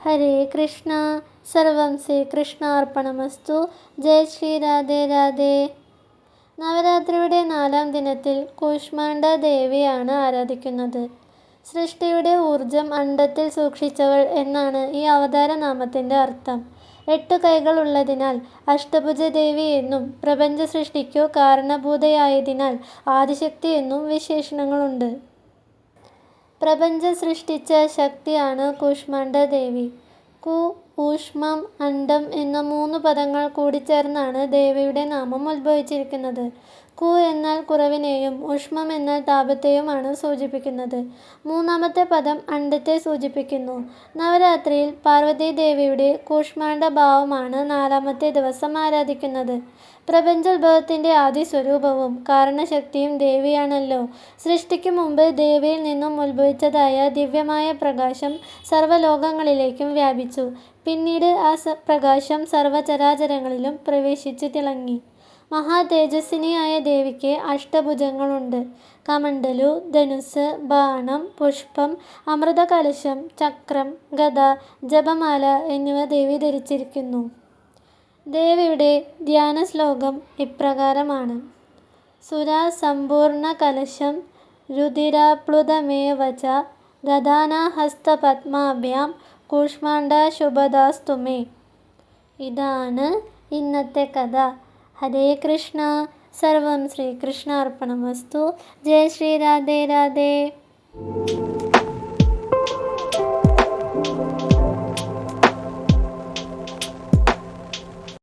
ഹരേ കൃഷ്ണ. സർവം ശ്രീകൃഷ്ണാർപ്പണമസ്തു. ജയ ശ്രീ രാധേ രാധേ. നവരാത്രിയുടെ നാലാം ദിനത്തിൽ കൂഷ്മാണ്ഡ ദേവിയാണ് ആരാധിക്കുന്നത്. സൃഷ്ടിയുടെ ഊർജം അണ്ടത്തിൽ സൂക്ഷിച്ചവൾ എന്നാണ് ഈ അവതാരനാമത്തിന്റെ അർത്ഥം. എട്ടു കൈകളുള്ളതിനാൽ അഷ്ടഭുജ ദേവി എന്നും പ്രപഞ്ച സൃഷ്ടിക്കോ കാരണഭൂതയായതിനാൽ ആദിശക്തി എന്നും വിശേഷണങ്ങളുണ്ട്. പ്രപഞ്ച സൃഷ്ടിച്ച ശക്തിയാണ് കൂഷ്മാണ്ഡ ദേവി കു ഊഷ്മം അണ്ഡം എന്ന മൂന്ന് പദങ്ങൾ കൂടിച്ചേർന്നാണ് ദേവിയുടെ നാമം ഉത്ഭവിച്ചിരിക്കുന്നത്. കു എന്നാൽ കുറവിനെയും ഊഷ്മം എന്നാൽ താപത്തെയുമാണ് സൂചിപ്പിക്കുന്നത്. മൂന്നാമത്തെ പദം അണ്ഡത്തെ സൂചിപ്പിക്കുന്നു. നവരാത്രിയിൽ പാർവതി ദേവിയുടെ കൂഷ്മാണ്ഡ ഭാവമാണ് നാലാമത്തെ ദിവസം ആരാധിക്കുന്നത്. പ്രപഞ്ചോത്ഭവത്തിന്റെ ആദി സ്വരൂപവും കാരണശക്തിയും ദേവിയാണല്ലോ. സൃഷ്ടിക്കു മുമ്പ് ദേവിയിൽ നിന്നും ഉത്ഭവിച്ചതായ ദിവ്യമായ പ്രകാശം സർവലോകങ്ങളിലേക്കും വ്യാപിച്ചു. പിന്നീട് ആ പ്രകാശം സർവചരാചരങ്ങളിലും പ്രവേശിച്ചു തിളങ്ങി. മഹാതേജസ്വിനിയായ ദേവിക്ക് അഷ്ടഭുജങ്ങളുണ്ട്. കമണ്ഡലു ധനുസ് ബാണം പുഷ്പം അമൃതകലശം ചക്രം ഗദ ജപമാല എന്നിവ ദേവി ധരിച്ചിരിക്കുന്നു. ദേവിയുടെ ധ്യാന ശ്ലോകം ഇപ്രകാരമാണ്. സുരാ സമ്പൂർണ കലശം രുതിരാപ്ലുതമേവച ഗദാനാഹസ്തപത്മാഭ്യാം കൂഷ്മാണ്ഡ ശുഭദാസ്തുമേ ഇതാണ് ഇന്നത്തെ കഥ ഹരേ കൃഷ്ണ സർവം ശ്രീകൃഷ്ണാർപ്പണമസ്തു ജയ ശ്രീ രാധേ രാധേ